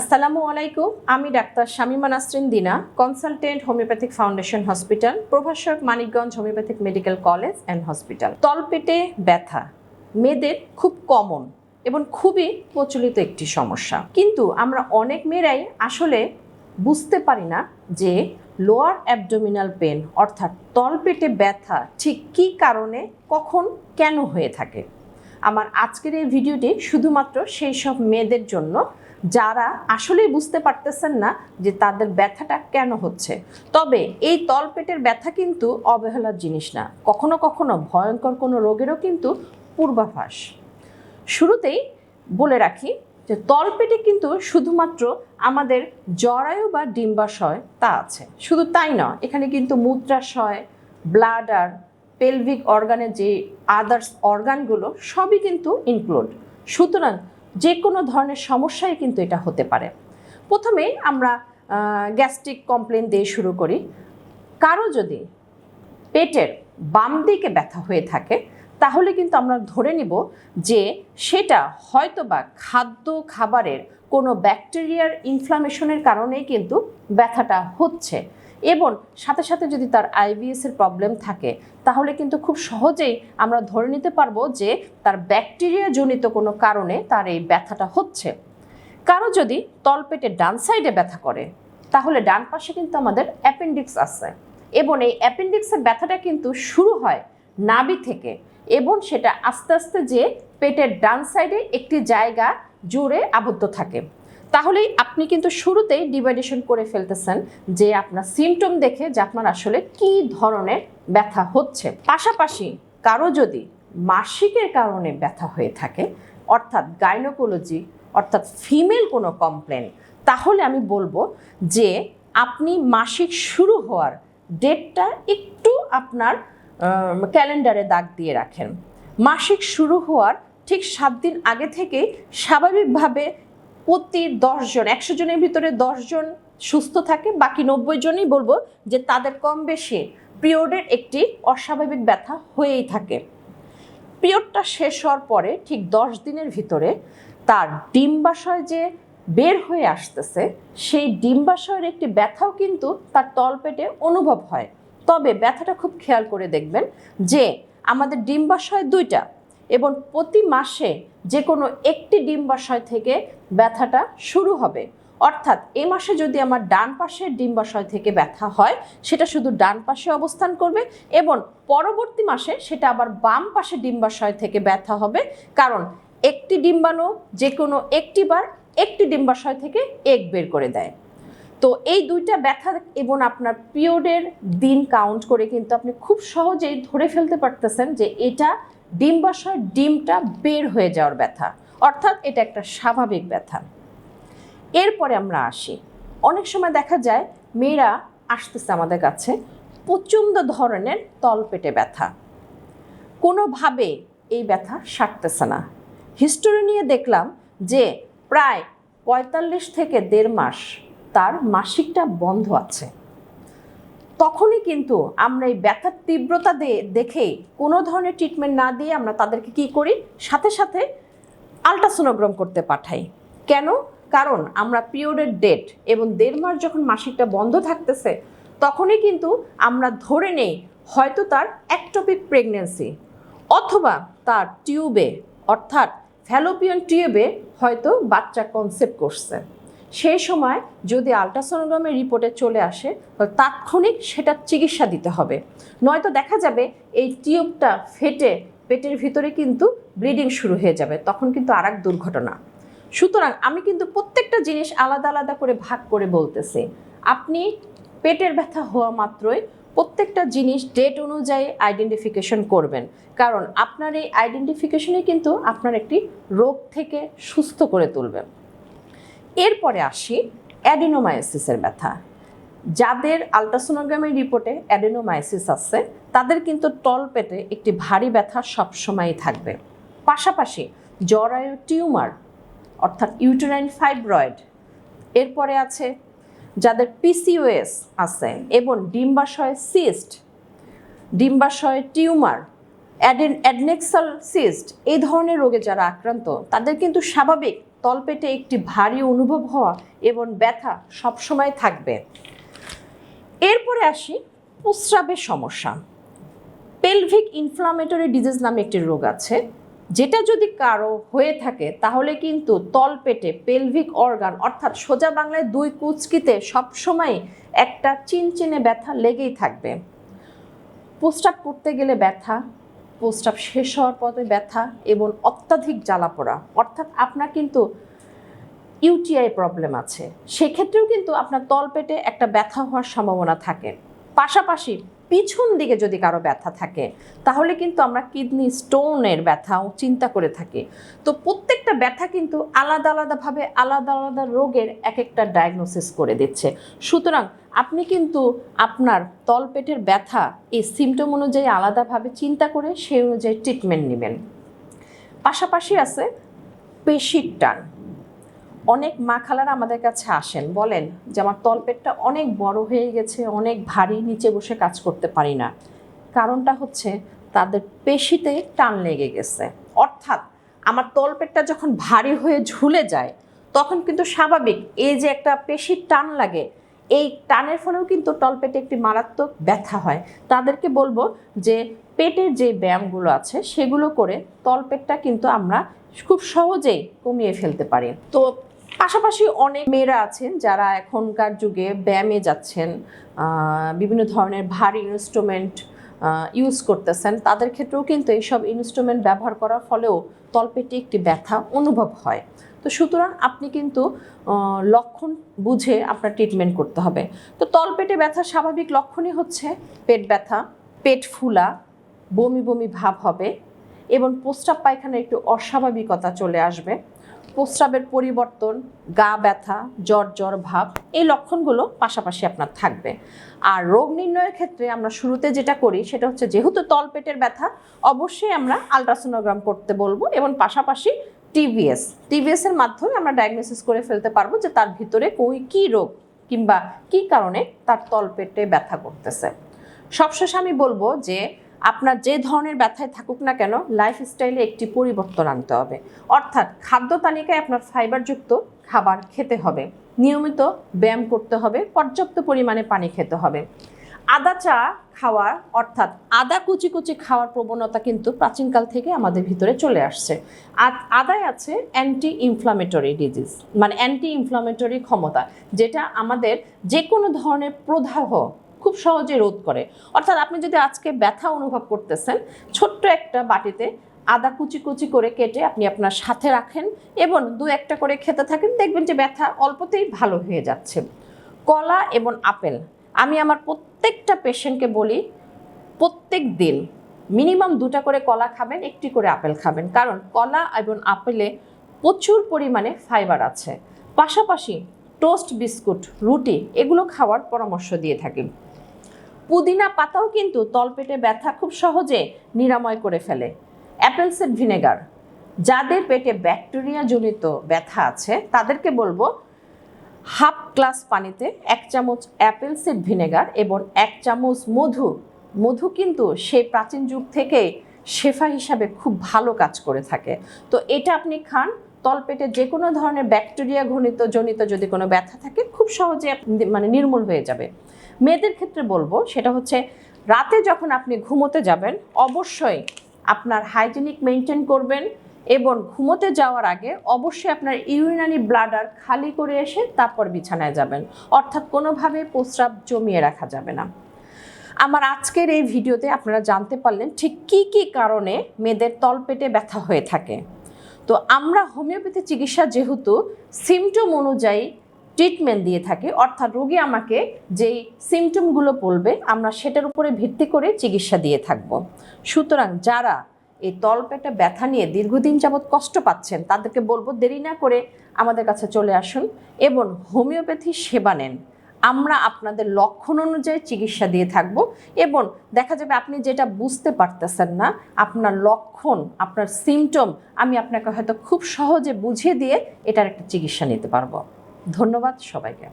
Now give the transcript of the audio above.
আসসালামু আলাইকুম, আমি doctor Shamima Nasrin Dina, consultant homeopathic foundation hospital, প্রভাষক Manikganj homeopathic medical college and hospital. তলপেটে ব্যথা, মেয়েদের খুব কমন এবং খুবই প্রচলিত একটি সমস্যা। কিন্তু আমরা অনেক মেয়েরাই আসলে বুঝতে পারি না যে লোয়ার অ্যাবডোমিনাল পেন অর্থাৎ তলপেটে ব্যথা ঠিক কী কারণে, কখন, কেন হয়ে থাকে। আমার আজকের এই ভিডিওটি শুধুমাত্র সেই সব মেয়েদের জন্য যারা আসলেই বুঝতে পারতেছেন না যে তাদের ব্যথাটা কেন হচ্ছে। তবে এই তলপেটের ব্যথা কিন্তু অবহেলার জিনিস না। কখনো কখনো ভয়ঙ্কর কোনো রোগেরও কিন্তু পূর্বাভাস। শুরুতেই বলে রাখি যে তলপেটে কিন্তু শুধুমাত্র আমাদের জরায়ু বা ডিম্বাশয় তা আছে। শুধু তাই নয়, এখানে কিন্তু মূত্রাশয়, ব্লাডার, পেলভিক অর্গানের যে আদার্স অর্গানগুলো সবই কিন্তু ইনক্লুড সুতরাং যে কোনো ধরনের সমস্যায় কিন্তু এটা হতে পারে। প্রথমেই আমরা গ্যাস্ট্রিক কমপ্লেন দিয়ে শুরু করি। কারও যদি পেটের বাম দিকে ব্যথা হয়ে থাকে, তাহলে কিন্তু আমরা ধরে নিব যে সেটা হয়তোবা খাদ্য খাবারের কোনো ব্যাকটেরিয়ার ইনফ্লামেশনের কারণেই কিন্তু ব্যথাটা হচ্ছে। এবং সাথে সাথে যদি তার আইবিএস এর প্রবলেম থাকে, তাহলে কিন্তু খুব সহজেই আমরা ধরে নিতে পারব যে তার ব্যাকটেরিয়া জনিত কোনো কারণে তার এই ব্যথাটা হচ্ছে। কারও যদি তলপেটের ডান সাইডে ব্যথা করে, তাহলে ডান পাশে কিন্তু আমাদের অ্যাপেন্ডিক্স আছে এবং এই অ্যাপেন্ডিক্সের ব্যথাটা কিন্তু শুরু হয় নাভি থেকে এবং সেটা আস্তে আস্তে যে পেটের ডান সাইডে একটি জায়গা জুড়ে আবদ্ধ থাকে। তাহলেই আপনি কিন্তু শুরুতেই ডিভাইডেশন করে ফেলতেছেন যে আপনার সিমটম দেখে যে আপনার আসলে কি ধরনের ব্যথা হচ্ছে। পাশাপাশি কারও যদি মাসিকের কারণে ব্যথা হয়ে থাকে, অর্থাৎ গাইনোকোলজি অর্থাৎ ফিমেল কোনো কমপ্লেন তাহলে আমি বলব যে আপনি মাসিক শুরু হওয়ার ডেটটা একটু আপনার ক্যালেন্ডারে দাগ দিয়ে রাখেন। মাসিক শুরু হওয়ার ঠিক সাত দিন আগে থেকে স্বাভাবিকভাবে প্রতি দশজন একশো জনের ভিতরে দশজন সুস্থ থাকে, বাকি নব্বই জনই বলব যে তাদের কম বেশি পিরিয়ডের একটি অস্বাভাবিক ব্যথা হয়েই থাকে। পিরিয়ডটা শেষ হওয়ার পরে ঠিক দশ দিনের ভিতরে তার ডিম্বাশয় যে বের হয়ে আসতেছে, সেই ডিম্বাশয়ের একটি ব্যথাও কিন্তু তার তলপেটে অনুভব হয়। তবে ব্যথাটা খুব খেয়াল করে দেখবেন যে আমাদের ডিম্বাশয় দুইটা এবং প্রতি মাসে যে কোনো একটি ডিম্বাশয় থেকে ব্যথাটা শুরু হবে। অর্থাৎ এ মাসে যদি আমার ডান পাশের ডিম্বাশয় থেকে ব্যথা হয়, সেটা শুধু ডান পাশে অবস্থান করবে এবং পরবর্তী মাসে সেটা আবার বাম পাশে ডিম্বাশয় থেকে ব্যথা হবে। কারণ একটি ডিম্বাণু যে কোনো একটি বার একটি ডিম্বাশয় থেকে এক বের করে দেয়। তো এই দুইটা ব্যথা এবং আপনার পিরিয়ডের দিন কাউন্ট করে কিন্তু আপনি খুব সহজেই ধরে ফেলতে পারতেছেন যে এটা ডিম্বাশয় ডিমটা বের হয়ে যাওয়ার ব্যথা। অর্থাৎ এটা একটা স্বাভাবিক ব্যথা। এরপরে আমরা আসি। অনেক সময় দেখা যায় মেয়েরা আসতেছে আমাদের কাছে, প্রচণ্ড ধরনের তলপেটে ব্যথা। কোনোভাবে এই ব্যথা সারতেছে না। হিস্টোরি নিয়ে দেখলাম যে প্রায় পঁয়তাল্লিশ থেকে দেড় মাস তার মাসিকটা বন্ধ আছে। তখনই কিন্তু আমরা এই ব্যথার তীব্রতা দেখেই কোনো ধরনের ট্রিটমেন্ট না দিয়ে আমরা তাদেরকে কি করি? সাথে সাথে আলট্রাসোনোগ্রাম করতে পাঠাই। কেন? কারণ আমরা পিরিয়ডের ডেট এবং দেড় মাস যখন মাসিকটা বন্ধ থাকতেছে, তখনই কিন্তু আমরা ধরে নেই হয়তো তার অ্যাক্টোপিক প্রেগনেন্সি অথবা তার টিউবে অর্থাৎ ফ্যালোপিয়ন টিউবে হয়তো বাচ্চা কনসেপ্ট করছে। সেই সময় যদি আলট্রাসোনোগ্রামের রিপোর্টে চলে আসে তাৎক্ষণিক সেটার চিকিৎসা দিতে হবে। নয়তো দেখা যাবে এই টিউবটা ফেটে পেটের ভিতরে কিন্তু ব্লিডিং শুরু হয়ে যাবে, তখন কিন্তু আর দুর্ঘটনা। সুতরাং আমি কিন্তু প্রত্যেকটা জিনিস আলাদা আলাদা করে ভাগ করে বলতেছি। আপনি পেটের ব্যথা হওয়া মাত্রই প্রত্যেকটা জিনিস ডেট অনুযায়ী আইডেন্টিফিকেশন করবেন। কারণ আপনার এই আইডেন্টিফিকেশনই কিন্তু আপনার একটি রোগ থেকে সুস্থ করে তুলবে। এরপরে আসি অ্যাডেনোমায়োসিসের ব্যথা। যাদের আলট্রাসোনোগ্রামের রিপোর্টে অ্যাডেনোমাইসিস আছে, তাদের কিন্তু তল পেটে একটি ভারী ব্যথা সবসময়ই থাকবে। পাশাপাশি জরায়ু টিউমার, অর্থাৎ ইউটেরাইন ফাইব্রয়েড, এরপরে আছে যাদের পিসিওএস আছে এবং ডিম্বাশয় সিস্ট, ডিম্বাশয় টিউমার অ্যাডেন অ্যাডনেক্সাল সিস্ট, এই ধরনের রোগে যারা আক্রান্ত, তাদের কিন্তু স্বাভাবিক তলপেটে একটি ভারী অনুভব হওয়া এবং ব্যথা সবসময় থাকবে। এরপরে আসি প্রস্রাবের সমস্যা। পেলভিক ইনফ্লামেটরি ডিজিজ নামে একটি রোগ আছে। যেটা যদি কারও হয়ে থাকে, তাহলে কিন্তু তলপেটে পেলভিক অর্গান, অর্থাৎ সোজা বাংলায় দুই কুচকিতে সবসময় একটা চিনচিনে ব্যথা লেগেই থাকবে। প্রস্রাব করতে গেলে ব্যথা প্রস্রাব শেষ হওয়ার পথে ব্যথা এবং অত্যাধিক জ্বালা পোড়া। অর্থাৎ আপনার কিন্তু ইউটিআই প্রবলেম আছে। সেক্ষেত্রেও কিন্তু আপনার তলপেটে একটা ব্যথা হওয়ার সম্ভাবনা থাকে। পাশাপাশি পিছন দিকে যদি কারও ব্যথা থাকে, তাহলে কিন্তু আমরা কিডনি স্টোনের ব্যথাও চিন্তা করে থাকি। তো প্রত্যেকটা ব্যথা কিন্তু আলাদা আলাদাভাবে আলাদা আলাদা রোগের এক একটা ডায়াগনোসিস করে দিচ্ছে। সুতরাং আপনি কিন্তু আপনার তলপেটের ব্যথা, এই সিমটম অনুযায়ী আলাদাভাবে চিন্তা করে সেই অনুযায়ী ট্রিটমেন্ট নেবেন। পাশাপাশি আছে পেশির টান। অনেক মা খালারা আমাদের কাছে আসেন, বলেন যে আমার তলপেটটা অনেক বড় হয়ে গেছে, অনেক ভারী, নিচে বসে কাজ করতে পারি না। কারণটা হচ্ছে তাদের পেশিতে টান লেগে গেছে। অর্থাৎ আমার তলপেটটা যখন ভারী হয়ে ঝুলে যায়, তখন কিন্তু স্বাভাবিক এই যে একটা পেশির টান লাগে, এই টানের ফলেও কিন্তু তলপেটে একটি মারাত্মক ব্যথা হয়। তাদেরকে বলব যে পেটের যে ব্যায়ামগুলো আছে, সেগুলো করে তলপেটটা কিন্তু আমরা খুব সহজেই কমিয়ে ফেলতে পারি। তো পাশাপাশি অনেক মেয়েরা আছেন যারা এখনকার যুগে ব্যায়ামে যাচ্ছেন বিভিন্ন ধরনের ভারী ইনস্ট্রুমেন্ট ইউজ করতেছেন। তাদের ক্ষেত্রেও কিন্তু এইসব ইনস্ট্রুমেন্ট ব্যবহার করার ফলেও তলপেটে একটি ব্যথা অনুভব হয়। তো সুতরাং আপনি কিন্তু লক্ষণ বুঝে আপনার ট্রিটমেন্ট করতে হবে। তো তলপেটে ব্যথার স্বাভাবিক লক্ষণই হচ্ছে পেট ব্যথা, পেট ফুলা, বমি বমি ভাব হবে এবং প্রস্রাব পায়খানার একটু অস্বাভাবিকতা চলে আসবে। প্রস্রাবের পরিবর্তন, গা ব্যথা, জ্বর জ্বর, ভাব, এই লক্ষণগুলো পাশাপাশি আপনার থাকবে। আর রোগ নির্ণয়ের ক্ষেত্রে আমরা শুরুতে যেটা করি, সেটা হচ্ছে যেহেতু তলপেটের ব্যথা, অবশ্যই আমরা আলট্রাসোনোগ্রাম করতে বলব এবং পাশাপাশি টিভিএস। টিভিএস এর মাধ্যমে আমরা ডায়াগনোসিস করে ফেলতে পারব যে তার ভিতরে কই কী রোগ কিংবা কী কারণে তার তলপেটে ব্যথা করতেছে। সবশেষে আমি বলব যে আপনার যে ধরনের ব্যথায় থাকুক না কেন লাইফস্টাইলে একটি পরিবর্তন আনতে হবে। অর্থাৎ খাদ্য তালিকায় আপনার ফাইবারযুক্ত খাবার খেতে হবে। নিয়মিত ব্যায়াম করতে হবে, পর্যাপ্ত পরিমাণে পানি খেতে হবে। আদা চা খাওয়ার অর্থাৎ আদা কুচি কুচি খাওয়ার প্রবণতা কিন্তু প্রাচীনকাল থেকে আমাদের ভিতরে চলে আসছে। আদায় আছে অ্যান্টি ইনফ্লামেটরি ডিজিজ মানে অ্যান্টি ইনফ্লামেটরি ক্ষমতা, যেটা আমাদের যে কোনো ধরনের প্রদাহ খুব সহজে রোধ করে। অর্থাৎ আপনি যদি আজকে ব্যথা অনুভব করতেছেন, ছোট্ট একটা বাটিতে আদা কুচি কুচি করে কেটে আপনি আপনার সাথে রাখেন এবং দু একটা করে খেতে থাকেন, দেখবেন যে ব্যথা অল্পতেই ভালো হয়ে যাচ্ছে। কলা এবং আপেল, আমি আমার প্রত্যেকটা পেশেন্টকে বলি, প্রত্যেক দিন মিনিমাম দুটা করে কলা খাবেন, একটি করে আপেল খাবেন। কারণ কলা এবং আপেলে প্রচুর পরিমাণে ফাইবার আছে। পাশাপাশি টোস্ট বিস্কুট, রুটি এগুলো খাওয়ার পরামর্শ দিয়ে থাকি। পুদিনা পাতাও কিন্তু তলপেটে ব্যথা খুব সহজে নিরাময় করে ফেলে। অ্যাপেলসের ভিনেগার। যাদের পেটে ব্যাকটেরিয়া জনিত ব্যথা আছে, তাদেরকে বলব হাফ গ্লাস পানিতে এক চামচ অ্যাপেল সিড ভিনেগার এবং এক চামচ মধু। মধু কিন্তু সেই প্রাচীন যুগ থেকে শেফা হিসাবে খুব ভালো কাজ করে থাকে। তো এটা আপনি খান তলপেটে যে কোনো ধরনের ব্যাকটেরিয়া ঘনিত জনিত যদি কোনো ব্যথা থাকে, খুব সহজে মানে নির্মূল হয়ে যাবে। মেয়েদের ক্ষেত্রে বলব, সেটা হচ্ছে রাতে যখন আপনি ঘুমোতে যাবেন, অবশ্যই আপনার হাইজিনিক মেনটেন করবেন এবং ঘুমোতে যাওয়ার আগে অবশ্যই আপনার ইউরিনারি ব্লাডার খালি করে এসে তারপর বিছানায় যাবেন। অর্থাৎ কোনোভাবে প্রস্রাব জমিয়ে রাখা যাবে না। আমার আজকের এই ভিডিওতে আপনারা জানতে পারলেন ঠিক কি কি কারণে মেয়েদের তলপেটে ব্যথা হয়ে থাকে। তো আমরা হোমিওপ্যাথি চিকিৎসা যেহেতু সিমটম অনুযায়ী ট্রিটমেন্ট দিয়ে থাকি, অর্থাৎ রোগী আমাকে যেই সিমটমগুলো বলবে, আমরা সেটার উপরে ভিত্তি করে চিকিৎসা দিয়ে থাকব। সুতরাং যারা এই তলপেটে ব্যথা নিয়ে দীর্ঘদিন যাবৎ কষ্ট পাচ্ছেন, তাদেরকে বলব দেরি না করে আমাদের কাছে চলে আসুন এবং হোমিওপ্যাথি সেবা নেন। আমরা আপনাদের লক্ষণ অনুযায়ী চিকিৎসা দিয়ে থাকব। এবং দেখা যাবে আপনি যেটা বুঝতে পারতেছেন না, আপনার লক্ষণ, আপনার সিমটম আমি আপনাকে হয়তো খুব সহজে বুঝিয়ে দিয়ে এটার একটা চিকিৎসা নিতে পারব। ধন্যবাদ সবাইকে।